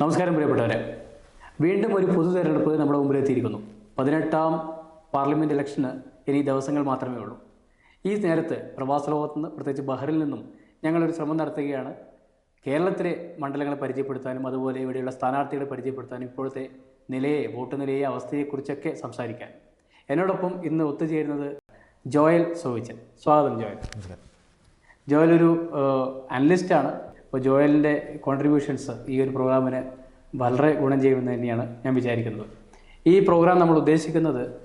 നമസ്കാരം പ്രിയപ്പെട്ടവരെ. വീണ്ടും ഒരു പൊതു തെരഞ്ഞെടുപ്പ് നമ്മുടെ മുമ്പിൽ എത്തിയിരിക്കുന്നു പതിനെട്ടാം പാർലമെന്റ് ഇലക്ഷന് ഇനി ദിവസങ്ങൾ മാത്രമേ ഉള്ളൂ. ഈ നേരത്ത് പ്രവാസ ലോകത്ത് നിന്ന് പ്രത്യേകിച്ച് ബഹറിൽ നിന്നും ഞങ്ങളൊരു ശ്രമം നടത്തുകയാണ്. കേരളത്തിലെ മണ്ഡലങ്ങളെ പരിചയപ്പെടുത്താനും അതുപോലെ ഇവിടെയുള്ള സ്ഥാനാർത്ഥികളെ പരിചയപ്പെടുത്താനും ഇപ്പോഴത്തെ നിലയെ വോട്ട് നിലയെ അവസ്ഥയെക്കുറിച്ചൊക്കെ സംസാരിക്കാൻ. എന്നോടൊപ്പം ഇന്ന് ഒത്തുചേരുന്നത് ജോയൽ സോവിച്ചൻ സ്വാഗതം ജോയൽ. ജോയൽ ഒരു അനലിസ്റ്റാണ്. അപ്പോൾ ജോയലിന്റെ കോൺട്രിബ്യൂഷൻസ് ഈ ഒരു പ്രോഗ്രാമിന് വളരെ ഗുണം ചെയ്യുമെന്ന് തന്നെയാണ് ഞാൻ വിചാരിക്കുന്നത്. ഈ പ്രോഗ്രാം നമ്മൾ ഉദ്ദേശിക്കുന്നത്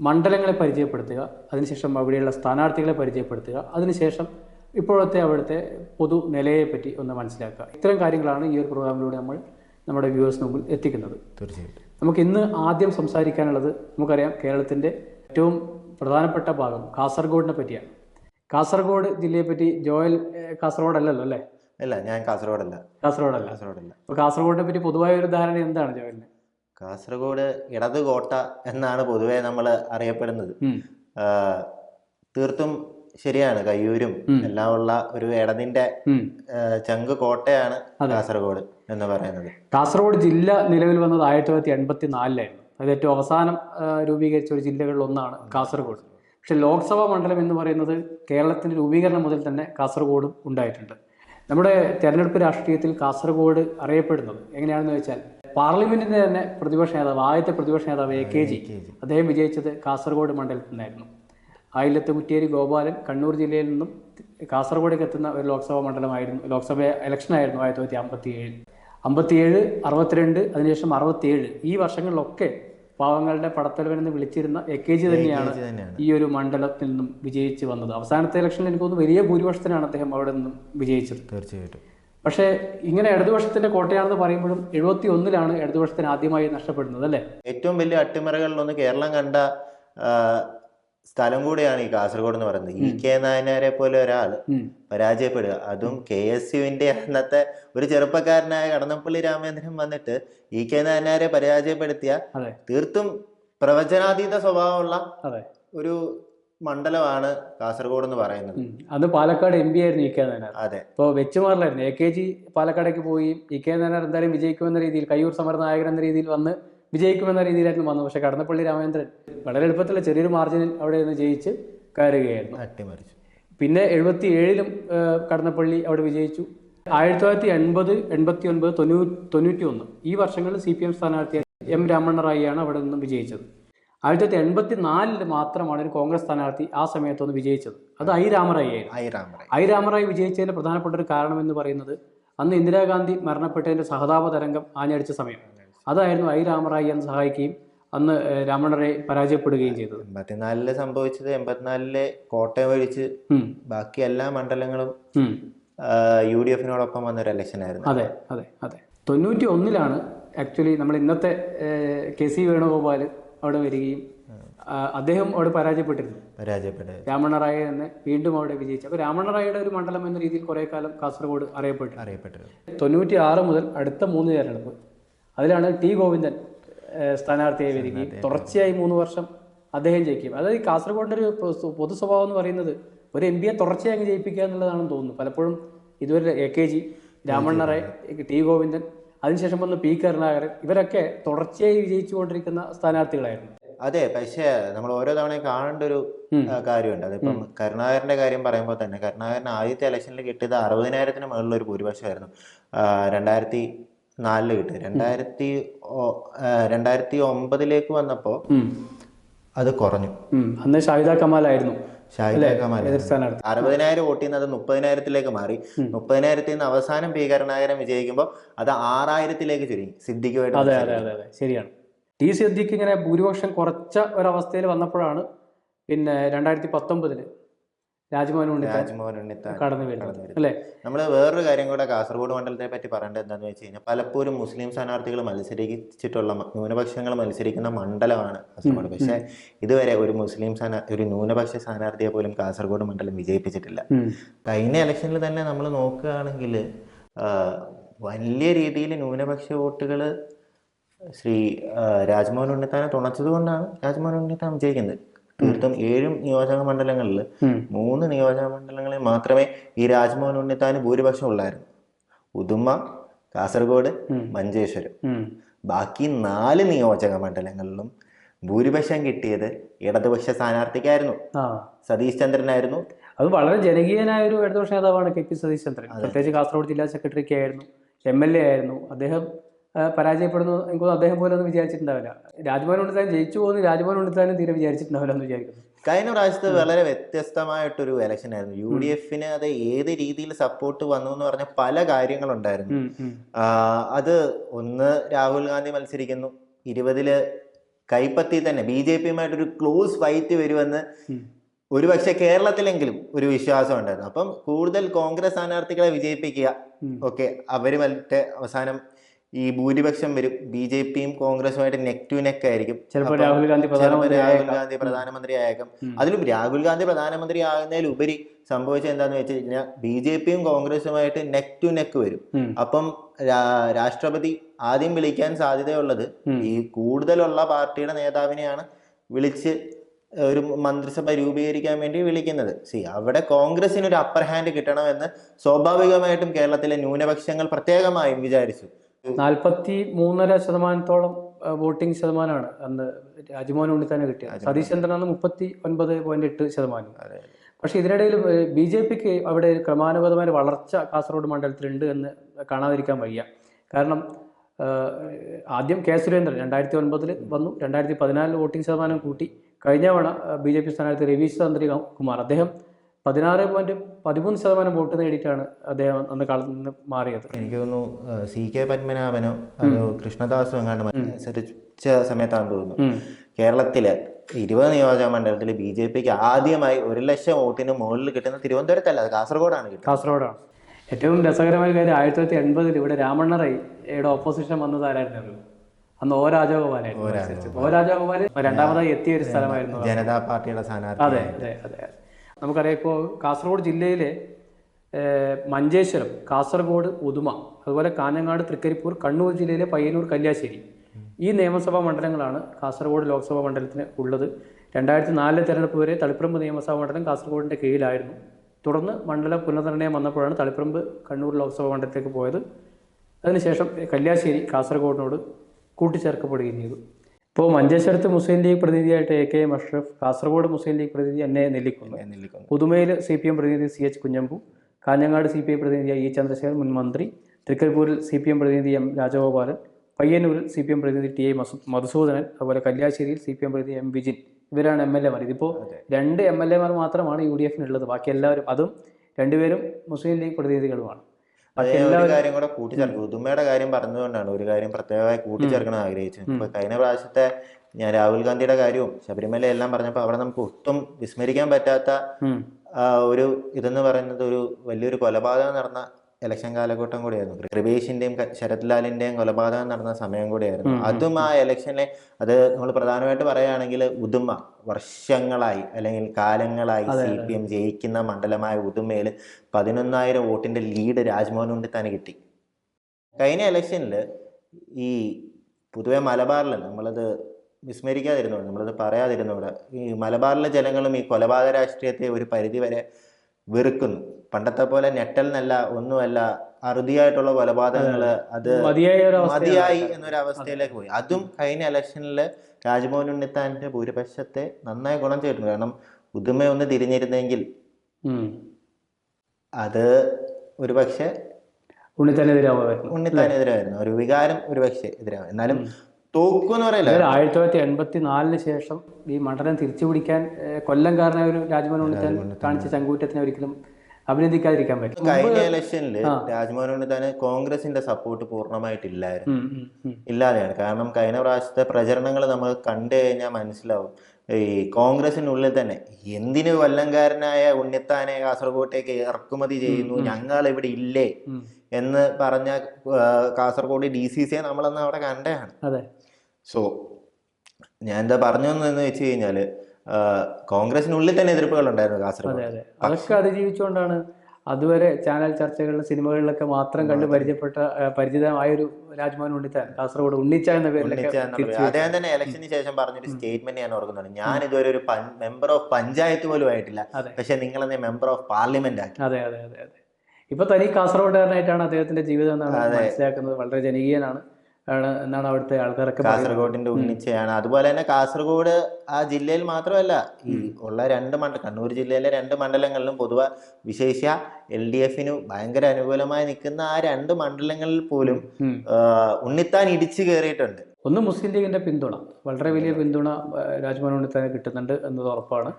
മണ്ഡലങ്ങളെ പരിചയപ്പെടുത്തുക അതിനുശേഷം അവിടെയുള്ള സ്ഥാനാർത്ഥികളെ പരിചയപ്പെടുത്തുക അതിനുശേഷം ഇപ്പോഴത്തെ അവിടുത്തെ പൊതു നിലയെപ്പറ്റി ഒന്ന് മനസ്സിലാക്കുക. ഇത്തരം കാര്യങ്ങളാണ് ഈ ഒരു പ്രോഗ്രാമിലൂടെ നമ്മൾ നമ്മുടെ വ്യൂവേഴ്സിന് മുമ്പിൽ എത്തിക്കുന്നത്. തീർച്ചയായിട്ടും. നമുക്ക് ഇന്ന് ആദ്യം സംസാരിക്കാനുള്ളത് നമുക്കറിയാം കേരളത്തിന്റെ ഏറ്റവും പ്രധാനപ്പെട്ട ഭാഗം കാസർഗോഡിനെ പറ്റിയാണ്. കാസർഗോഡ് ജില്ലയെപ്പറ്റി ജോയൽ കാസർഗോഡ് അല്ലല്ലോ അല്ലേ? അല്ല ഞാൻ കാസർഗോഡല്ല. കാസർഗോഡല്ല? കാസർഗോഡല്ല. അപ്പോൾ കാസർഗോഡിനെ പറ്റി പൊതുവായ ഒരു ധാരണ എന്താണ് ജോലിന് കാസർഗോഡ് ഇടത് കോട്ട എന്നാണ് പൊതുവെ നമ്മൾ അറിയപ്പെടുന്നത്. തീർത്തും ശരിയാണ്. കയ്യൂരും എല്ലാം ഉള്ള ഒരു ഇടതിന്റെ ചങ്ക് കോട്ടയാണ് കാസർഗോഡ് എന്ന് പറയുന്നത്. കാസർഗോഡ് ജില്ല നിലവിൽ വന്നത് ആയിരത്തി തൊള്ളായിരത്തി എൺപത്തി നാലിലായിരുന്നു അത് ഏറ്റവും അവസാനം രൂപീകരിച്ച ഒരു ജില്ലകളിൽ ഒന്നാണ് കാസർഗോഡ്. പക്ഷെ ലോക്സഭാ മണ്ഡലം എന്ന് പറയുന്നത് കേരളത്തിന്റെ രൂപീകരണം മുതൽ തന്നെ കാസർഗോഡും ഉണ്ടായിട്ടുണ്ട്. നമ്മുടെ തെരഞ്ഞെടുപ്പ് രാഷ്ട്രീയത്തിൽ കാസർഗോഡ് അറിയപ്പെടുന്നത് എങ്ങനെയാണെന്ന് വെച്ചാൽ പാർലമെന്റിന്റെ തന്നെ പ്രതിപക്ഷ നേതാവ് ആദ്യത്തെ പ്രതിപക്ഷ നേതാവ് എ കെ ജി. അദ്ദേഹം വിജയിച്ചത് കാസർഗോഡ് മണ്ഡലത്തിൽ നിന്നായിരുന്നു ആയില്ലത്ത് കുറ്റിയേരി ഗോപാലൻ കണ്ണൂർ ജില്ലയിൽ നിന്നും കാസർഗോഡേക്ക് എത്തുന്ന ഒരു ലോക്സഭാ മണ്ഡലമായിരുന്നു ലോക്സഭ ഇലക്ഷനായിരുന്നു ആയിരത്തി തൊള്ളായിരത്തി അമ്പത്തി ഏഴ് അമ്പത്തിയേഴ് അറുപത്തിരണ്ട് അതിനുശേഷം അറുപത്തിയേഴ് ഈ വർഷങ്ങളിലൊക്കെ പാവങ്ങളുടെ പടത്തലവൻ എന്ന് വിളിച്ചിരുന്ന എ കെ ജി തന്നെയാണ് ഈ ഒരു മണ്ഡലത്തിൽ നിന്നും വിജയിച്ച് വന്നത്. അവസാനത്തെ ഇലക്ഷനിൽ എനിക്ക് തോന്നുന്നു വലിയ ഭൂരിപക്ഷത്തിനാണ് അദ്ദേഹം അവിടെ നിന്നും വിജയിച്ചത്. തീർച്ചയായിട്ടും. പക്ഷേ ഇങ്ങനെ ഇടതുപക്ഷത്തിന്റെ കോട്ടയാണെന്ന് പറയുമ്പോഴും എഴുപത്തി ഒന്നിലാണ് ഇടതുപക്ഷത്തിന് ആദ്യമായി നഷ്ടപ്പെടുന്നത് അല്ലേ? ഏറ്റവും വലിയ അട്ടിമറികളിലൊന്ന് കേരളം കണ്ട സ്ഥലം കൂടിയാണ് ഈ കാസർഗോഡ് എന്ന് പറയുന്നത്. ഇ കെ നായനാരെ പോലെ ഒരാൾ. പരാജയപ്പെടുക. അതും കെ എസ് യുവിന്റെ അന്നത്തെ ഒരു ചെറുപ്പക്കാരനായ കടന്നപ്പള്ളി രാമേന്ദ്രൻ വന്നിട്ട് ഇ കെ നായനാരെ പരാജയപ്പെടുത്തിയ തീർത്തും പ്രവചനാതീത സ്വഭാവമുള്ള ഒരു മണ്ഡലമാണ് കാസർഗോഡ് എന്ന് പറയുന്നത്. അന്ന് പാലക്കാട് എം പി ആയിരുന്നു ഇ കെ നായനാർ. അതെ. ഇപ്പോൾ വെച്ചുമാറിലായിരുന്നു എ കെ ജി പാലക്കാടേക്ക് പോയി ഇ കെ നായനാർ എന്തായാലും വിജയിക്കുമെന്ന രീതിയിൽ കയ്യൂർ സമര നായകൻ എന്ന രീതിയിൽ വന്ന് വിജയിക്കുമെന്ന രീതിയിലായിരുന്നു വന്നത്. പക്ഷേ കടന്നപ്പള്ളി രാമേന്ദ്രൻ വളരെ എളുപ്പത്തിൽ ചെറിയൊരു മാർജിനിൽ അവിടെ നിന്ന് ജയിച്ച് കയറുകയായിരുന്നു. അട്ടിമറിച്ചു. പിന്നെ എഴുപത്തി ഏഴിലും കടന്നപ്പള്ളി അവിടെ വിജയിച്ചു. ആയിരത്തി തൊള്ളായിരത്തി എൺപത് എൺപത്തി ഒൻപത് തൊണ്ണൂ തൊണ്ണൂറ്റി ഒന്ന് ഈ വർഷങ്ങളിൽ സി പി എം സ്ഥാനാർത്ഥി എം രാമണ്ണ റായിയാണ് അവിടെ നിന്നും വിജയിച്ചത്. ആയിരത്തി തൊള്ളായിരത്തി എൺപത്തി നാലിൽ മാത്രമാണ് ഒരു കോൺഗ്രസ് സ്ഥാനാർത്ഥി ആ സമയത്തൊന്ന് വിജയിച്ചത്. അത് I Ramarai I Ramarai. I Ramarai വിജയിച്ചതിന്റെ പ്രധാനപ്പെട്ട ഒരു കാരണം എന്ന് പറയുന്നത് അന്ന് ഇന്ദിരാഗാന്ധി മരണപ്പെട്ടതിന്റെ സഹതാപ തരംഗം ആഞ്ഞടിച്ച സമയം അതായിരുന്നു ഐ രാമറായി എന്ന് സഹായിക്കുകയും അന്ന് രാമണറെ പരാജയപ്പെടുകയും ചെയ്തത്. എൺപത്തിനാലിൽ സംഭവിച്ചത് എൺപത്തിനാലിലെ കോട്ടയം ഒഴിച്ച് ബാക്കി എല്ലാ മണ്ഡലങ്ങളും. യു ഡി എഫിനോടൊപ്പം വന്നൊരു ഇലക്ഷൻ ആയിരുന്നു. അതെ അതെ അതെ. തൊണ്ണൂറ്റി ഒന്നിലാണ് ആക്ച്വലി നമ്മൾ ഇന്നത്തെ കെ സി വേണുഗോപാൽ അവിടെ വരികയും അദ്ദേഹം അവിടെ പരാജയപ്പെട്ടിരുന്നു. പരാജയപ്പെട്ടു രാമണറായ തന്നെ വീണ്ടും അവിടെ വിജയിച്ചു. അപ്പോൾ രാമണറായയുടെ ഒരു മണ്ഡലം എന്ന രീതിയിൽ കുറേ കാലം കാസർഗോഡ് അറിയപ്പെട്ടു അറിയപ്പെട്ടു തൊണ്ണൂറ്റി ആറ് മുതൽ അടുത്ത മൂന്ന് തെരഞ്ഞെടുപ്പ് അതിലാണ് ടി ഗോവിന്ദൻ സ്ഥാനാർത്ഥിയെ സ്ഥാനാർത്ഥിയായി വരികയും തുടർച്ചയായി മൂന്ന് വർഷം അദ്ദേഹം ജയിക്കും അതായത് ഈ കാസർഗോഡിന്റെ ഒരു പൊതു സ്വഭാവം എന്ന് പറയുന്നത് ഒരു എം പിയെ തുടർച്ചയായി അങ്ങ് ജയിപ്പിക്കുക എന്നുള്ളതാണെന്ന് തോന്നുന്നു. പലപ്പോഴും ഇതുവരെ എ കെ ജി രാമണ്ണറെ ടി ഗോവിന്ദൻ അതിനുശേഷം വന്ന പി കരുണാകരൻ ഇവരൊക്കെ തുടർച്ചയായി വിജയിച്ചുകൊണ്ടിരിക്കുന്ന സ്ഥാനാർത്ഥികളായിരുന്നു. അതെ പക്ഷേ നമ്മൾ ഓരോ തവണയും കാണേണ്ട ഒരു കാര്യമുണ്ട്. അതിപ്പം കരുണാകരന്റെ കാര്യം പറയുമ്പോൾ തന്നെ കരുണാകരൻ ആദ്യത്തെ ഇലക്ഷനിൽ കിട്ടിയത് അറുപതിനായിരത്തിന് മുകളിൽ ഒരു ഭൂരിപക്ഷമായിരുന്നു രണ്ടായിരത്തി നാലിൽ കിട്ടി. രണ്ടായിരത്തി രണ്ടായിരത്തി ഒമ്പതിലേക്ക് വന്നപ്പോ അത് കുറഞ്ഞു. അന്ന് ഷാഹിദ കമാലായിരുന്നു ഷാഹിദ കമാൽ അറുപതിനായിരം വോട്ടിൽ നിന്ന് അത് മുപ്പതിനായിരത്തിലേക്ക് മാറി. മുപ്പതിനായിരത്തിൽ നിന്ന് അവസാനം പി കരുണാകരൻ വിജയിക്കുമ്പോൾ അത് ആറായിരത്തിലേക്ക് ചുരുങ്ങി സിദ്ദിഖുമായിട്ട് അതെ അതെ അതെ അതെ. ശരിയാണ്. ടി സിദ്ദിഖ് ഇങ്ങനെ ഭൂരിപക്ഷം കുറച്ച ഒരവസ്ഥയിൽ വന്നപ്പോഴാണ് പിന്നെ രണ്ടായിരത്തി പത്തൊമ്പതിൽ രാജ്മോഹൻ രാജ്മോഹൻ ഉണ്ണിത്താൻ കടന്നു വരുന്നത്. അല്ലേ? നമ്മൾ വേറൊരു കാര്യം കൂടെ കാസർഗോഡ് മണ്ഡലത്തെ പറ്റി പറയേണ്ടത് എന്താണെന്ന് വെച്ച് കഴിഞ്ഞാൽ പലപ്പോഴും മുസ്ലിം സ്ഥാനാർത്ഥികൾ മത്സരിച്ചിട്ടുള്ള ന്യൂനപക്ഷങ്ങൾ മത്സരിക്കുന്ന മണ്ഡലമാണ് കാസർഗോഡ്. പക്ഷേ ഇതുവരെ ഒരു മുസ്ലിം സ്ഥാനാർ ഒരു ന്യൂനപക്ഷ സ്ഥാനാർത്ഥിയെ പോലും കാസർഗോഡ് മണ്ഡലം വിജയിപ്പിച്ചിട്ടില്ല. കഴിഞ്ഞ ഇലക്ഷനിൽ തന്നെ നമ്മൾ നോക്കുകയാണെങ്കിൽ വലിയ രീതിയിൽ ന്യൂനപക്ഷ വോട്ടുകൾ ശ്രീ രാജ്മോഹൻ ഉണ്ണിത്താനെ തുണച്ചത് കൊണ്ടാണ് രാജ്മോഹൻ ഉണ്ണിത്താൻ വിജയിക്കുന്നത്. തീർത്തും ഏഴും നിയോജക മണ്ഡലങ്ങളിൽ മൂന്ന് നിയോജക മണ്ഡലങ്ങളിൽ മാത്രമേ ഈ രാജ്മോഹൻ ഉണ്ണിത്താന് ഭൂരിപക്ഷം ഉള്ളായിരുന്നു. ഉദുമ കാസർഗോഡ് മഞ്ചേശ്വരം. ബാക്കി നാല് നിയോജക മണ്ഡലങ്ങളിലും ഭൂരിപക്ഷം കിട്ടിയത് ഇടതുപക്ഷ സ്ഥാനാർത്ഥിക്കായിരുന്നു. സതീഷ് ചന്ദ്രനായിരുന്നു. അത് വളരെ ജനകീയനായ ഒരു ഇടതുപക്ഷ നേതാവാണ് കെ പി സതീഷ് ചന്ദ്രൻ. പ്രത്യേകിച്ച് കാസർഗോഡ് ജില്ലാ സെക്രട്ടറിക്ക് ആയിരുന്നു എം എൽ എ ആയിരുന്നു. അദ്ദേഹം പരാജയപ്പെടുന്നു എനിക്ക് അദ്ദേഹം പോലും ഒന്നും വിചാരിച്ചിട്ടുണ്ടാവില്ല. രാജ്ഭവൻ ഉണ്ണിത്താൻ ജയിച്ചു പോകുന്നു രാജ്ഭവൻ ഉണ്ണിത്താനും തീരെ വിചാരിച്ചിട്ടുണ്ടാവില്ല എന്ന് വിചാരിക്കുന്നു. കഴിഞ്ഞ പ്രാവശ്യത്തെ വളരെ വ്യത്യസ്തമായിട്ടൊരു എലക്ഷൻ ആയിരുന്നു. യു ഡി എഫിന് അത് ഏത് രീതിയിൽ സപ്പോർട്ട് വന്നു എന്ന് പറഞ്ഞ പല കാര്യങ്ങളുണ്ടായിരുന്നു. അത് ഒന്ന് രാഹുൽ ഗാന്ധി മത്സരിക്കുന്നു. ഇരുപതിൽ കൈപ്പത്തി തന്നെ ബി ജെ പിയുമായിട്ടൊരു ക്ലോസ് ഫൈറ്റ് വരുമെന്ന്. ഒരുപക്ഷെ കേരളത്തിലെങ്കിലും ഒരു വിശ്വാസം ഉണ്ടായിരുന്നു. അപ്പം കൂടുതൽ കോൺഗ്രസ് സ്ഥാനാർത്ഥികളെ വിജയിപ്പിക്കുക. ഓക്കെ അവർ മറ്റേ അവസാനം ഈ ഭൂരിപക്ഷം വരും. ബി ജെ പിയും കോൺഗ്രസുമായിട്ട് നെക്ക് ടു നെക്ക് ആയിരിക്കും. ചിലപ്പോൾ രാഹുൽ ഗാന്ധി രാഹുൽ ഗാന്ധി പ്രധാനമന്ത്രി ആയേക്കും അതിലും രാഹുൽ ഗാന്ധി പ്രധാനമന്ത്രി ആകുന്നതിലുപരി സംഭവിച്ചത് എന്താന്ന് വെച്ച് കഴിഞ്ഞാൽ ബി ജെ പിയും കോൺഗ്രസുമായിട്ട് നെക്ക് ടു നെക്ക് വരും. അപ്പം രാഷ്ട്രപതി ആദ്യം വിളിക്കാൻ സാധ്യതയുള്ളത്. ഈ കൂടുതലുള്ള പാർട്ടിയുടെ നേതാവിനെയാണ് വിളിച്ച് ഒരു മന്ത്രിസഭ രൂപീകരിക്കാൻ വേണ്ടി വിളിക്കുന്നത്. സി അവിടെ കോൺഗ്രസിന് ഒരു അപ്പർ ഹാൻഡ് കിട്ടണമെന്ന് സ്വാഭാവികമായിട്ടും കേരളത്തിലെ ന്യൂനപക്ഷങ്ങൾ പ്രത്യേകമായും വിചാരിച്ചു. നാൽപ്പത്തി മൂന്നര ശതമാനത്തോളം വോട്ടിംഗ് ശതമാനമാണ് അന്ന് രാജ്മോഹൻ ഉണ്ണിത്താനെ കിട്ടിയത്. സതീശ് ചന്ദ്രൻ അന്ന് മുപ്പത്തി ഒൻപത് പോയിന്റ് എട്ട് ശതമാനം. പക്ഷെ ഇതിനിടയിൽ ബി ജെ പിക്ക് അവിടെ ക്രമാനുഗതമായ വളർച്ച കാസർഗോഡ് മണ്ഡലത്തിലുണ്ട് എന്ന് കാണാതിരിക്കാൻ വയ്യ. കാരണം ആദ്യം കെ സുരേന്ദ്രൻ രണ്ടായിരത്തി ഒൻപതിൽ വന്നു രണ്ടായിരത്തി പതിനാലിൽ വോട്ടിംഗ് ശതമാനം കൂട്ടി. കഴിഞ്ഞ തവണ ബി ജെ പി സ്ഥാനാർത്ഥി രവീശ് തന്ത്രി കുമാർ അദ്ദേഹം പതിനാറ് പോയിന്റ് പതിമൂന്ന് ശതമാനം വോട്ട് നേടിയിട്ടാണ് അദ്ദേഹം അന്ന് കാലത്ത് നിന്ന് മാറിയത്. എനിക്ക് തോന്നുന്നു സി കെ പത്മനാഭനോ അതോ കൃഷ്ണദാസോ എങ്ങാണ്ട് മത്സരിച്ച സമയത്താണ് തോന്നുന്നു. കേരളത്തിലെ ഇരുപത് നിയോജക മണ്ഡലത്തിൽ ബി ജെ പിക്ക് ആദ്യമായി ഒരു ലക്ഷം വോട്ടിന് മുകളിൽ കിട്ടുന്ന തിരുവനന്തപുരത്തല്ല അത് കാസർഗോഡാണ് കാസർഗോഡാണ്. ഏറ്റവും രസകരമായ കാര്യം ആയിരത്തി തൊള്ളായിരത്തി എൺപതിൽ ഇവിടെ രാമണ്ണ റൈയുടെ ഓപ്പോസിഷൻ വന്നത് ആരായിരുന്നു? അന്ന് ഓ രാജഗോപാലായിരുന്നു ഓ രാജഗോപാൽ. രണ്ടാമതായി എത്തിയ ഒരു സ്ഥലമായിരുന്നു. ജനതാ പാർട്ടിയുടെ സ്ഥാനാർത്ഥി അതെ അതെ അതെ. നമുക്കറിയാം ഇപ്പോൾ കാസർഗോഡ് ജില്ലയിലെ മഞ്ചേശ്വരം കാസർഗോഡ് ഉദുമ അതുപോലെ കാഞ്ഞങ്ങാട് തൃക്കരിപ്പൂർ കണ്ണൂർ ജില്ലയിലെ പയ്യന്നൂർ കല്യാശ്ശേരി ഈ നിയമസഭാ മണ്ഡലങ്ങളാണ് കാസർഗോഡ് ലോക്സഭാ മണ്ഡലത്തിന് ഉള്ളത്. രണ്ടായിരത്തി നാലിലെ തെരഞ്ഞെടുപ്പ് വരെ തളിപ്പറമ്പ് നിയമസഭാ മണ്ഡലം കാസർഗോഡിന്റെ കീഴിലായിരുന്നു. തുടർന്ന് മണ്ഡല പുനർനിർണയം വന്നപ്പോഴാണ് തളിപ്പറമ്പ് കണ്ണൂർ ലോക്സഭാ മണ്ഡലത്തിലേക്ക് പോയത്. അതിനുശേഷം കല്യാശ്ശേരി കാസർഗോഡിനോട് കൂട്ടിച്ചേർക്കപ്പെടുകയും ചെയ്തു. ഇപ്പോൾ മഞ്ചേശ്വരത്ത് Muslim League പ്രതിനിധിയായിട്ട് A K M Ashraf Kasaragod Muslim League പ്രതിനിധി എൻ എ നെല്ലിക്കുന്നു എന്നിരിക്കുന്നു പുതുമയിൽ സി പി എം പ്രതിനിധി C H Kunhambu Kanhangad C P I പ്രതിനിധിയായി ഇ ചന്ദ്രശേഖരൻ മുൻ മന്ത്രി തൃക്കരിപ്പൂരിൽ സി പി എം പ്രതിനിധി എം രാജഗോപാലൻ പയ്യന്നൂരിൽ സി പി എം പ്രതിനിധി ടി ഐ മധുസൂദനൻ അതുപോലെ കല്യാശ്ശേരിയിൽ സി പി എം പ്രതിനിധി എം വിജിൻ ഇവരാണ് എം എൽ എമാർ ഇതിപ്പോൾ രണ്ട് എം എൽ എമാർ മാത്രമാണ് യു ഡി എഫിനുള്ളത്. ബാക്കി എല്ലാവരും അതും രണ്ടുപേരും മുസ്ലിം ലീഗ് പ്രതിനിധികളുമാണ്. അതേ ഒരു കാര്യം കൂടെ കൂട്ടിച്ചേർക്കും പുതുമയുടെ കാര്യം പറഞ്ഞതുകൊണ്ടാണ് ഒരു കാര്യം പ്രത്യേകമായി കൂട്ടിച്ചേർക്കണം ആഗ്രഹിച്ചത്. ഇപ്പൊ കഴിഞ്ഞ പ്രാവശ്യത്തെ ഞാൻ രാഹുൽ ഗാന്ധിയുടെ കാര്യവും ശബരിമല എല്ലാം പറഞ്ഞപ്പോൾ അവിടെ നമുക്ക് ഒട്ടും വിസ്മരിക്കാൻ പറ്റാത്ത ഒരു ഇതെന്ന് പറയുന്നത് ഒരു വലിയൊരു കൊലപാതകം നടന്ന ഇലക്ഷൻ കാലഘട്ടം കൂടിയായിരുന്നു. കൃപേഷിന്റെയും ശരത് ലാലിന്റെയും കൊലപാതകം നടന്ന സമയം കൂടിയായിരുന്നു. അതും ആ ഇലക്ഷനെ അത് നമ്മൾ പ്രധാനമായിട്ട് പറയുകയാണെങ്കിൽ ഉദുമ വർഷങ്ങളായി അല്ലെങ്കിൽ കാലങ്ങളായി സി പി എം ജയിക്കുന്ന മണ്ഡലമായ ഉദുമയിൽ പതിനൊന്നായിരം വോട്ടിന്റെ ലീഡ് രാജ്മോഹൻ ഉണ്ണിത്താന് കിട്ടി. കഴിഞ്ഞ ഇലക്ഷനിൽ ഈ പൊതുവെ മലബാറിൽ നമ്മളത് വിസ്മരിക്കാതിരുന്നു നമ്മളത് പറയാതിരുന്നോട് ഈ മലബാറിലെ ജനങ്ങളും ഈ കൊലപാതക രാഷ്ട്രീയത്തെ ഒരു പരിധി വരെ വെറുക്കുന്നു. പണ്ടത്തെ പോലെ ഞെട്ടലിനല്ല ഒന്നുമല്ല അറുതിയായിട്ടുള്ള കൊലപാതകങ്ങൾ അത്. മതിയായ എന്നൊരു അവസ്ഥയിലേക്ക് പോയി. അതും കഴിഞ്ഞ ഇലക്ഷനിൽ രാജ്മോഹൻ ഉണ്ണിത്താന്റെ ഭൂരിപക്ഷത്തെ നന്നായി ഗുണം ചെയ്തിട്ടുണ്ട്. കാരണം ഉദുമ ഒന്ന് തിരിഞ്ഞിരുന്നെങ്കിൽ അത് ഒരു പക്ഷേ ഉണ്ണിത്തനെതിരാവുമായിരുന്നു ഉണ്ണിത്താനെതിരായിരുന്നു. ഒരു വികാരം ഒരു പക്ഷേ എതിരാവും. എന്നാലും തോക്കുന്ന് പറയില്ല? അതായത് ആയിരത്തി തൊള്ളായിരത്തി എൺപത്തി നാലിന് ശേഷം ഈ മണ്ഡലം തിരിച്ചു പിടിക്കാൻ കൊല്ലംകാരനായ ഒരു രാജ്മോഹൻ ഉണ്ണിത്താൻ കാണിച്ച ചങ്കൂറ്റത്തിനെ ഒരിക്കലും അഭിനന്ദിക്കാതിരിക്കാൻ പറ്റും. കഴിഞ്ഞ ഇലക്ഷനിൽ രാജ്മോഹൻ ഉണ്ണിത്താന് കോൺഗ്രസിന്റെ സപ്പോർട്ട് പൂർണമായിട്ടില്ലായിരുന്നു. ഇല്ലാതെയാണ്. കാരണം കഴിഞ്ഞ പ്രാവശ്യത്തെ പ്രചരണങ്ങൾ നമ്മൾ കണ്ടു കഴിഞ്ഞാൽ മനസ്സിലാവും. ഈ കോൺഗ്രസിനുള്ളിൽ തന്നെ എന്തിന് കൊല്ലംകാരനായ ഉണ്ണിത്താനെ കാസർഗോട്ടേക്ക് ഇറക്കുമതി ചെയ്യുന്നു ഞങ്ങൾ ഇവിടെ ഇല്ലേ എന്ന് പറഞ്ഞ കാസർഗോഡ് ഡി സി സിയെ നമ്മളന്ന് അവിടെ കണ്ടതാണ്. സോ ഞാൻ എന്താ പറഞ്ഞു എന്ന് വെച്ച് കഴിഞ്ഞാൽ കോൺഗ്രസിനുള്ളിൽ തന്നെ എതിർപ്പുകൾ ഉണ്ടായിരുന്നു കാസർഗോഡ്. അതെ അതൊക്കെ അതിജീവിച്ചുകൊണ്ടാണ് അതുവരെ ചാനൽ ചർച്ചകളിലും സിനിമകളിലൊക്കെ മാത്രം കണ്ട് പരിചയപ്പെട്ട പരിചിതമായ ഒരു രാജ്മോഹൻ ഉണ്ണിത്താൻ കാസർഗോഡ് ഉണ്ണിച്ച എന്ന പേരിലൊക്കെ. അദ്ദേഹം തന്നെ ഇലക്ഷന് ശേഷം പറഞ്ഞൊരു സ്റ്റേറ്റ്മെന്റ് ഞാൻ ഓർക്കുന്നുണ്ട്. ഞാൻ ഇതുവരെ ഒരു മെമ്പർ ഓഫ് പഞ്ചായത്ത് പോലും ആയിട്ടില്ല. പക്ഷെ നിങ്ങളെന്നെ മെമ്പർ ഓഫ് പാർലമെന്റ് ആക്കി. അതെ അതെ അതെ അതെ. ഇപ്പൊ തനി കാസർഗോഡുകാരനായിട്ടാണ് അദ്ദേഹത്തിന്റെ ജീവിതം എന്നാണ് മനസ്സിലാക്കുന്നത്. വളരെ ജനകീയനാണ്. എന്നാണ് അവിടുത്തെ ആൾക്കാരൊക്കെ കാസർഗോഡിന്റെ ഉണ്ണിച്ചയാണ്. അതുപോലെ തന്നെ കാസർഗോഡ് ആ ജില്ലയിൽ മാത്രമല്ല ഈ ഉള്ള രണ്ട് മണ്ഡ കണ്ണൂർ ജില്ലയിലെ രണ്ട് മണ്ഡലങ്ങളിലും പൊതുവെ വിശേഷ എൽ ഡി എഫിന് ഭയങ്കര അനുകൂലമായി നിൽക്കുന്ന ആ രണ്ട് മണ്ഡലങ്ങളിൽ പോലും ഉണ്ണിത്താൻ ഇടിച്ചു കയറിയിട്ടുണ്ട്. ഒന്ന് മുസ്ലിം ലീഗിന്റെ പിന്തുണ. വളരെ വലിയ പിന്തുണ. രാജ്മോഹൻ ഉണ്ണിത്താൻ ഉണ്ണിത്താന് കിട്ടുന്നുണ്ട് എന്നത് ഉറപ്പാണ്.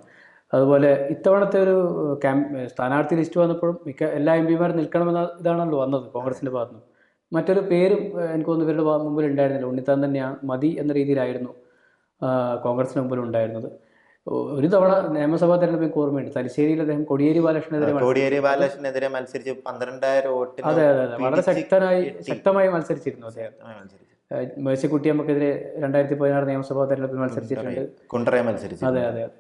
അതുപോലെ ഇത്തവണത്തെ ഒരു ക്യാമ്പ് സ്ഥാനാർത്ഥി ലിസ്റ്റ് വന്നപ്പോഴും മിക്ക എല്ലാ എം പിമാരും നിൽക്കണമെന്ന ഇതാണല്ലോ വന്നത് കോൺഗ്രസിന്റെ ഭാഗത്ത് നിന്ന് മറ്റൊരു പേരും എനിക്ക് തോന്നുന്നു ഇവരുടെ മുമ്പിൽ ഉണ്ടായിരുന്നില്ല. ഉണ്ണിത്താൻ തന്നെയാണ് മതി എന്ന രീതിയിലായിരുന്നു കോൺഗ്രസിന് മുമ്പിൽ ഉണ്ടായിരുന്നത്. ഒരു തവണ നിയമസഭാ തെരഞ്ഞെടുപ്പ് ഓർമ്മയുണ്ട്. തലശ്ശേരിയിൽ അദ്ദേഹം കോടിയേരി ബാലകൃഷ്ണനെതിരെ. കോടിയേരി ബാലകൃഷ്ണനെതിരെ മത്സരിച്ച് പന്ത്രണ്ടായിരം വോട്ട് അതെ അതെ അതെ. വളരെ ശക്തനായി ശക്തമായി മത്സരിച്ചിരുന്നു അദ്ദേഹം. മേഴ്സിക്കുട്ടിയമ്മക്കെതിരെ രണ്ടായിരത്തി പതിനാറ് നിയമസഭാ തെരഞ്ഞെടുപ്പിൽ മത്സരിച്ചിട്ടുണ്ട്. കുണ്ടറയെ മത്സരിച്ചു അതെ അതെ അതെ.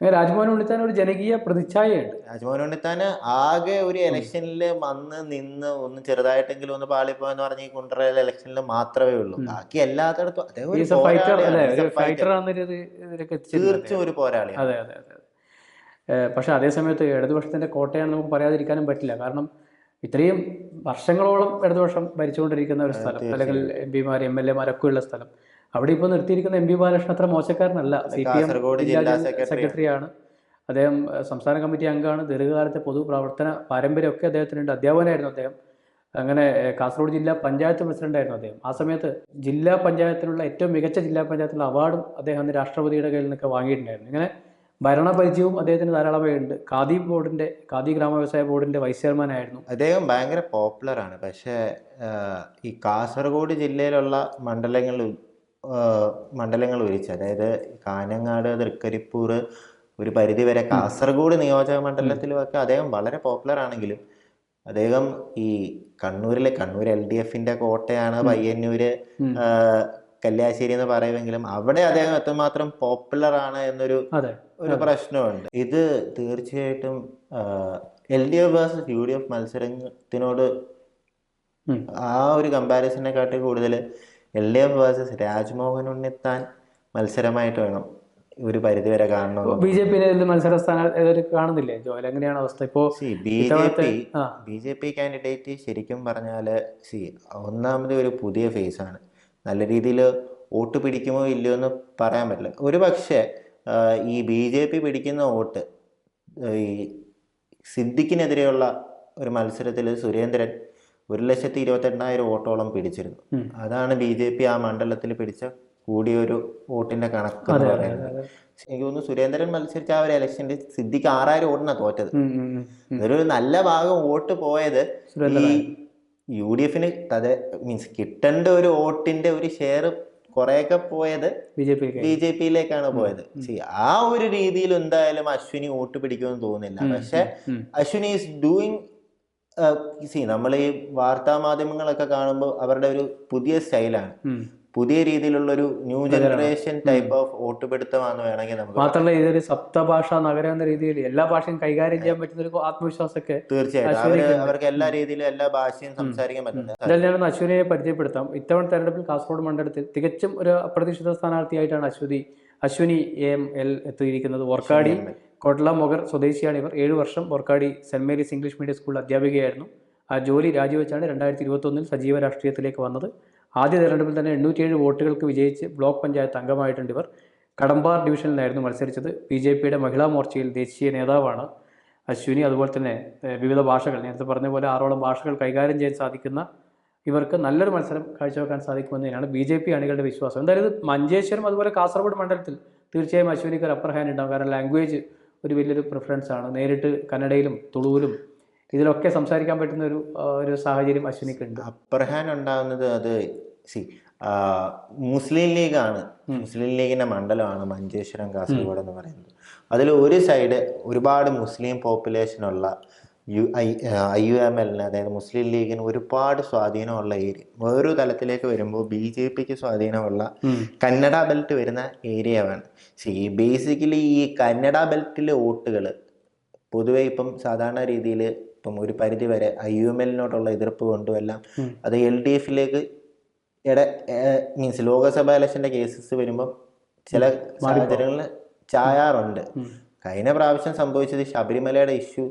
അങ്ങനെ രാജ്മോഹൻ ഉണ്ണിത്താൻ ഒരു ജനകീയ പ്രതിച്ഛായയുണ്ട്. രാജ്മോഹൻ ഉണ്ണിത്താന് ആകെ ഒരു ഇലക്ഷനിൽ വന്ന് നിന്ന് ഒന്ന് ചെറുതായിട്ടെങ്കിലും ഒന്ന് പാളിപ്പോ എന്ന് പറഞ്ഞ ഈ കുണ്ടറയിലെ ഇലക്ഷനിൽ മാത്രമേ ഉള്ളൂ. ബാക്കി എല്ലാത്തിടത്തും തീർച്ചയായും ഒരു പോരാളി അതെ അതെ അതെ പക്ഷെ അതേ സമയത്ത് ഇടതുപക്ഷത്തിന്റെ കോട്ടയാണ് നമുക്ക് പറയാതിരിക്കാനും പറ്റില്ല. കാരണം ഇത്രയും വർഷങ്ങളോളം ഇടതുപക്ഷം ഭരിച്ചുകൊണ്ടിരിക്കുന്ന ഒരു സ്ഥലം അല്ലെങ്കിൽ എം പിമാർ എം എൽ എമാരൊക്കെ ഉള്ള സ്ഥലം. അവിടെ ഇപ്പോൾ നിർത്തിയിരിക്കുന്ന എം പി ബാലകൃഷ്ണൻ അത്ര മോശക്കാരനല്ല. സി പി എം സെക്രട്ടറിയാണ്. അദ്ദേഹം സംസ്ഥാന കമ്മിറ്റി അംഗമാണ്. ദീർഘകാലത്തെ പൊതുപ്രവർത്തന പാരമ്പര്യമൊക്കെ അദ്ദേഹത്തിനുണ്ട്. അധ്യാപകനായിരുന്നു അദ്ദേഹം. അങ്ങനെ കാസർഗോഡ് ജില്ലാ പഞ്ചായത്ത് പ്രസിഡന്റായിരുന്നു അദ്ദേഹം. ആ സമയത്ത് ജില്ലാ പഞ്ചായത്തിലുള്ള ഏറ്റവും മികച്ച ജില്ലാ പഞ്ചായത്തിലുള്ള അവാർഡും അദ്ദേഹം അന്ന് രാഷ്ട്രപതിയുടെ കയ്യിൽ നിന്നൊക്കെ വാങ്ങിയിട്ടുണ്ടായിരുന്നു. ഇങ്ങനെ ഭരണപരിചയവും അദ്ദേഹത്തിന് ധാരാളമായി ഉണ്ട് ഖാദി ബോർഡിന്റെ ഖാദി ഗ്രാമ വ്യവസായ ബോർഡിന്റെ വൈസ് ചെയർമാൻ ആയിരുന്നു. അദ്ദേഹം ഭയങ്കര പോപ്പുലർ ആണ് പക്ഷേ ഈ കാസർഗോഡ് ജില്ലയിലുള്ള മണ്ഡലങ്ങൾ മണ്ഡലങ്ങൾ ഒഴിച്ച് അതായത് കാഞ്ഞങ്ങാട് തൃക്കരിപ്പൂർ ഒരു പരിധിവരെ കാസർഗോഡ് നിയോജക മണ്ഡലത്തിലുമൊക്കെ അദ്ദേഹം വളരെ പോപ്പുലർ ആണെങ്കിലും അദ്ദേഹം ഈ കണ്ണൂരിലെ കണ്ണൂർ എൽ ഡി എഫിന്റെ കോട്ടയാണ് പയ്യന്നൂര്. കല്യാശ്ശേരി എന്ന് പറയുമെങ്കിലും അവിടെ അദ്ദേഹം എത്രമാത്രം പോപ്പുലർ ആണ് എന്നൊരു ഒരു പ്രശ്നമുണ്ട്. ഇത് തീർച്ചയായിട്ടും L D F versus U D F മത്സരത്തിനോട് ആ ഒരു കമ്പാരിസനെ കാട്ടി കൂടുതൽ L D F versus Rajmohan Unnithan മത്സരമായിട്ട് വേണം. ഒരു പരിധിവരെ കാണണം ബി ജെ പി മത്സര സ്ഥാനം കാണുന്നില്ലേ? എങ്ങനെയാണ് അവസ്ഥ? ഇപ്പോ B J P. B J P candidate ശരിക്കും പറഞ്ഞാൽ സി ഒന്നാമത് ഒരു പുതിയ ഫേസ് ആണ് നല്ല രീതിയിൽ വോട്ട് പിടിക്കുമോ ഇല്ലയോ എന്ന് പറയാൻ പറ്റില്ല. ഒരു പക്ഷേ ഈ ബി ജെ പി പിടിക്കുന്ന വോട്ട് ഈ സിദ്ദിഖിനെതിരെയുള്ള ഒരു മത്സരത്തിൽ സുരേന്ദ്രൻ ഒരു ലക്ഷത്തി ഇരുപത്തെണ്ണായിരം വോട്ടോളം പിടിച്ചിരുന്നു. അതാണ് ബി ജെ പി ആ മണ്ഡലത്തിൽ പിടിച്ച കൂടിയൊരു വോട്ടിന്റെ കണക്ക് എന്ന് പറയുന്നത്. എനിക്ക് തോന്നുന്നു സുരേന്ദ്രൻ മത്സരിച്ച ആ ഒരു ഇലക്ഷന്റെ സിദ്ധിക്ക് ആറായിരം വോട്ടിനാണ് തോറ്റത്. ഒരു നല്ല ഭാഗം വോട്ട് പോയത് ഈ യു ഡി എഫിന് അതെ മീൻസ് കിട്ടേണ്ട ഒരു വോട്ടിന്റെ ഒരു ഷെയർ കുറെയൊക്കെ പോയത് ബി ജെ പിയിലേക്കാണ് പോയത്. ആ ഒരു രീതിയിൽ എന്തായാലും അശ്വിനി വോട്ട് പിടിക്കുമെന്ന് തോന്നുന്നില്ല. പക്ഷെ അശ്വിനി ഈസ് ഡൂയിങ് സി നമ്മൾ ഈ വാർത്താ മാധ്യമങ്ങളൊക്കെ കാണുമ്പോൾ അവരുടെ ഒരു പുതിയ സ്റ്റൈലാണ്. പുതിയ രീതിയിലുള്ള ഒരു new generation type of vote പിടുത്തമാണെന്ന് വേണമെങ്കിൽ നമുക്ക് മാത്രമല്ല ഇതൊരു സപ്തഭാഷ നഗരം എന്ന രീതിയിൽ എല്ലാ ഭാഷയും കൈകാര്യം ചെയ്യാൻ പറ്റുന്ന ഒരു ആത്മവിശ്വാസമൊക്കെ തീർച്ചയായിട്ടും. അവർക്ക് എല്ലാ രീതിയിലും എല്ലാ ഭാഷയും സംസാരിക്കാൻ പറ്റുന്നത് എന്തായാലും ഞാൻ അശ്വതിയെ പരിചയപ്പെടുത്താം. ഇത്തവണ തെരഞ്ഞെടുപ്പിൽ കാസർഗോഡ് മണ്ഡലത്തിൽ തികച്ചും ഒരു അപ്രതീക്ഷിത സ്ഥാനാർത്ഥിയായിട്ടാണ് അശ്വതി അശ്വിനി എം എൽ എത്തിയിരിക്കുന്നത്. വർക്കാടി കോട്ട്ല മൊഗർ സ്വദേശിയാണ് ഇവർ ഏഴു വർഷം Vorkady Saint Mary's English medium സ്കൂളിൽ അധ്യാപികയായിരുന്നു. ആ ജോലി രാജിവെച്ചാണ് രണ്ടായിരത്തി ഇരുപത്തൊന്നിൽ സജീവ രാഷ്ട്രീയത്തിലേക്ക് വന്നത്. ആദ്യ തെരഞ്ഞെടുപ്പിൽ തന്നെ എണ്ണൂറ്റിയേഴ് വോട്ടുകൾക്ക് വിജയിച്ച് ബ്ലോക്ക് പഞ്ചായത്ത് അംഗമായിട്ടുണ്ട് ഇവർ കടമ്പാർ ഡിവിഷനിലായിരുന്നു മത്സരിച്ചത്. ബി ജെ പിയുടെ മഹിളാ മോർച്ചയിൽ ദേശീയ നേതാവാണ് അശ്വിനി. അതുപോലെ തന്നെ വിവിധ ഭാഷകൾ നേരത്തെ പറഞ്ഞ പോലെ ആറോളം ഭാഷകൾ കൈകാര്യം ചെയ്യാൻ സാധിക്കുന്ന ഇവർക്ക് നല്ലൊരു മത്സരം കാഴ്ചവെക്കാൻ സാധിക്കുമെന്നതിനാണ് ബി ജെ പി അണികളുടെ വിശ്വാസം. എന്തായാലും മഞ്ചേശ്വരം അതുപോലെ കാസർഗോഡ് മണ്ഡലത്തിൽ തീർച്ചയായും അശ്വിനിക്ക് ഒരു അപ്പർ ഹാൻഡ് ഉണ്ടാകും കാരണം ലാംഗ്വേജ് ഒരു വലിയൊരു പ്രിഫറൻസ് ആണ്. നേരിട്ട് കന്നഡയിലും തുളുവിലും ഇതിലൊക്കെ സംസാരിക്കാൻ പറ്റുന്ന ഒരു ഒരു സാഹചര്യം അശ്വിനിക്ക് ഉണ്ട്. അപ്പർ ഹാൻഡ് ഉണ്ടാകുന്നത് അത് സി മുസ്ലിം ലീഗാണ്. മുസ്ലിം ലീഗിന്റെ മണ്ഡലമാണ് മഞ്ചേശ്വരം കാസർഗോഡ് എന്ന് പറയുന്നത്. അതിൽ ഒരു സൈഡ് ഒരുപാട് മുസ്ലിം പോപ്പുലേഷനുള്ള U I I U M എല്ലിന് അതായത് മുസ്ലിം ലീഗിന് ഒരുപാട് സ്വാധീനമുള്ള ഏരിയ വേറൊരു തലത്തിലേക്ക് വരുമ്പോൾ ബി ജെ പിക്ക് സ്വാധീനമുള്ള കന്നഡ ബെൽറ്റ് വരുന്ന ഏരിയയാണ്. സി ബേസിക്കലി ഈ കന്നഡ ബെൽറ്റിലെ വോട്ടുകൾ പൊതുവെ ഇപ്പം സാധാരണ രീതിയിൽ ഇപ്പം ഒരു പരിധി വരെ ഐ യു എം എല്ലിനോടുള്ള എതിർപ്പ് കൊണ്ടും എല്ലാം ഉം. അത് എൽ ഡി എഫിലേക്ക് ഇട മീൻസ് ലോകസഭ ഇലക്ഷന്റെ കേസസ് വരുമ്പം ചില സാഹചര്യങ്ങളിൽ ചായാറുണ്ട്. കഴിഞ്ഞ പ്രാവശ്യം സംഭവിച്ചത് ശബരിമലയുടെ ഇഷ്യൂ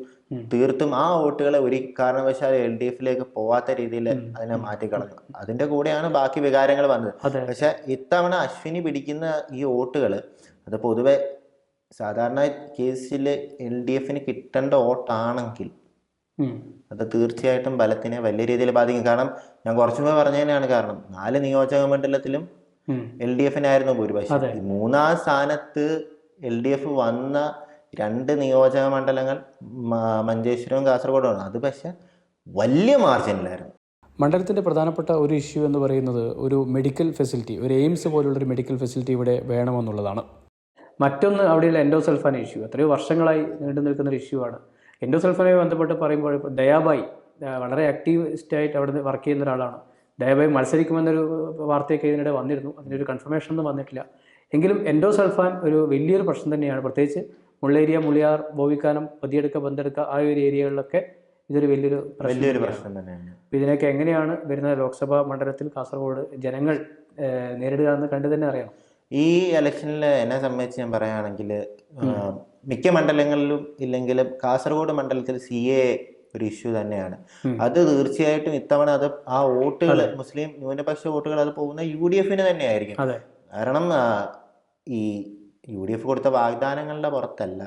തീർത്തും ആ വോട്ടുകളെ ഒരു കാരണവശാലും എൽ ഡി എഫിലേക്ക് പോവാത്ത രീതിയിൽ അതിനെ മാറ്റിക്കളഞ്ഞു. അതിന്റെ കൂടെയാണ് ബാക്കി വികാരങ്ങൾ വന്നത്. പക്ഷെ ഇത്തവണ അശ്വിനി പിടിക്കുന്ന ഈ വോട്ടുകൾ അത് പൊതുവെ സാധാരണ കേസിൽ എൽ ഡി എഫിന് കിട്ടേണ്ട വോട്ടാണെങ്കിൽ അത് തീർച്ചയായിട്ടും ബലത്തിനെ വലിയ രീതിയിൽ ബാധിക്കും. കാരണം ഞാൻ കുറച്ചു മുമ്പ് പറഞ്ഞതിനാണ് കാരണം നാല് നിയോജക മണ്ഡലത്തിലും എൽ ഡി എഫിനായിരുന്നു ഭൂരിപക്ഷം. മൂന്നാം സ്ഥാനത്ത് എൽ ഡി എഫ് വന്ന രണ്ട് നിയോജക മണ്ഡലങ്ങൾ മഞ്ചേശ്വരവും കാസർഗോഡുമാണ്. അത് പക്ഷെ വലിയ മാർജിനിലായിരുന്നു. മണ്ഡലത്തിന്റെ പ്രധാനപ്പെട്ട ഒരു ഇഷ്യൂ എന്ന് പറയുന്നത് ഒരു മെഡിക്കൽ ഫെസിലിറ്റി ഒരു എയിംസ് പോലുള്ളൊരു മെഡിക്കൽ ഫെസിലിറ്റി ഇവിടെ വേണമെന്നുള്ളതാണ്. മറ്റൊന്ന് അവിടെയുള്ള എൻഡോസൾഫാൻ ഇഷ്യൂ. എത്രയോ വർഷങ്ങളായി നീണ്ടു നിൽക്കുന്ന ഒരു ഇഷ്യൂ ആണ്. എൻഡോസൾഫാനുമായി ബന്ധപ്പെട്ട് പറയുമ്പോൾ ദയാബായി വളരെ ആക്ടിവിസ്റ്റ് ആയിട്ട് അവിടെ വർക്ക് ചെയ്യുന്ന ഒരാളാണ്. ദയാബായി മത്സരിക്കുമെന്നൊരു വാർത്തയൊക്കെ ഇതിനിടെ വന്നിരുന്നു. അതിനൊരു കൺഫർമേഷൻ ഒന്നും വന്നിട്ടില്ല. എങ്കിലും എൻഡോസൾഫാൻ ഒരു വലിയൊരു പ്രശ്നം തന്നെയാണ്. പ്രത്യേകിച്ച് മുള്ളേരിയ മുളിയാർ ബോവിക്കാനം പതിയെടുക്ക ബന്തെടുക്ക ആ ഒരു ഏരിയകളിലൊക്കെ ഇതൊരു വലിയൊരു പ്രശ്നം വലിയൊരു തന്നെയാണ്. പ്രശ്നം തന്നെയാണ്. അപ്പോൾ ഇതിനൊക്കെ എങ്ങനെയാണ് വരുന്ന ലോക്സഭാ മണ്ഡലത്തിൽ കാസർഗോഡ് ജനങ്ങൾ നേരിടുക എന്ന് കണ്ടു തന്നെ അറിയണം. ഈ ഇലക്ഷനിൽ എന്നെ സംബന്ധിച്ച് ഞാൻ പറയുകയാണെങ്കിൽ മിക്ക മണ്ഡലങ്ങളിലും ഇല്ലെങ്കിലും കാസർഗോഡ് മണ്ഡലത്തിൽ സി എ ഒരു ഇഷ്യൂ തന്നെയാണ്. അത് തീർച്ചയായിട്ടും ഇത്തവണ അത് ആ വോട്ടുകൾ മുസ്ലിം ന്യൂനപക്ഷ വോട്ടുകൾ അത് പോകുന്ന യു ഡി എഫിന് തന്നെയായിരിക്കും കാരണം ഈ യു ഡി എഫ് കൊടുത്ത വാഗ്ദാനങ്ങളുടെ പുറത്തല്ല.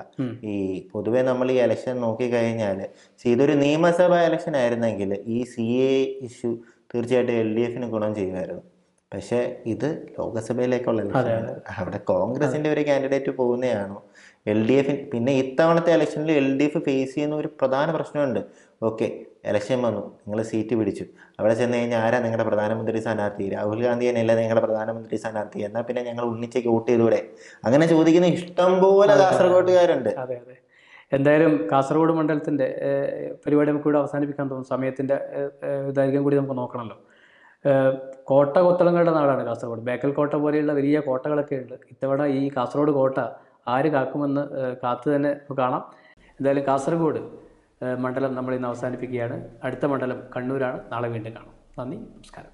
ഈ പൊതുവെ നമ്മൾ ഈ ഇലക്ഷൻ നോക്കിക്കഴിഞ്ഞാൽ ഇതൊരു നിയമസഭാ ഇലക്ഷൻ ആയിരുന്നെങ്കിൽ ഈ സി എ ഇഷ്യൂ തീർച്ചയായിട്ടും എൽ ഡി എഫിന് ഗുണം ചെയ്യുമായിരുന്നു. പക്ഷേ ഇത് ലോക്സഭയിലേക്കുള്ള ഇലക്ഷൻ അവിടെ കോൺഗ്രസിന്റെ ഒരു കാൻഡിഡേറ്റ് പോകുന്നതാണോ? എൽ ഡി എഫിന് പിന്നെ ഇത്തവണത്തെ ഇലക്ഷനിൽ എൽ ഡി എഫ് ഫേസ് ചെയ്യുന്ന ഒരു പ്രധാന പ്രശ്നമുണ്ട്. ഓക്കെ ഇലക്ഷൻ വന്നു. നിങ്ങൾ സീറ്റ് പിടിച്ചു. അവിടെ ചെന്ന് കഴിഞ്ഞാൽ ആരാ നിങ്ങളുടെ പ്രധാനമന്ത്രി സ്ഥാനാർത്ഥി? രാഹുൽ ഗാന്ധി തന്നെയല്ല നിങ്ങളുടെ പ്രധാനമന്ത്രി സ്ഥാനാർത്ഥി? എന്നാൽ പിന്നെ ഞങ്ങൾ ഉണ്ണിച്ചയ്ക്ക് വോട്ട് ചെയ്തൂടെ അങ്ങനെ ചോദിക്കുന്ന ഇഷ്ടം പോലെ കാസർഗോട്ടുകാരുണ്ട്. അതെ അതെ. എന്തായാലും കാസർഗോഡ് മണ്ഡലത്തിന്റെ പരിപാടി നമുക്ക് ഇവിടെ അവസാനിപ്പിക്കാൻ തോന്നും ഏഹ്, ദൈർഘ്യം കൂടി നമുക്ക് നോക്കണമല്ലോ. കോട്ട കൊത്തളങ്ങളുടെ നാടാണ് കാസർഗോഡ്. ബേക്കൽ കോട്ട പോലെയുള്ള വലിയ കോട്ടകളൊക്കെ ഉണ്ട്. ഇത്തവണ ഈ കാസർഗോഡ് കോട്ട ആര് കാക്കുമെന്ന് കാത്തു തന്നെ കാണാം. എന്തായാലും കാസർഗോഡ് മണ്ഡലം നമ്മൾ ഇന്ന് അവസാനിപ്പിക്കുകയാണ്. അടുത്ത മണ്ഡലം കണ്ണൂരാണ്. നാളെ വീണ്ടും കാണാം. നന്ദി നമസ്കാരം.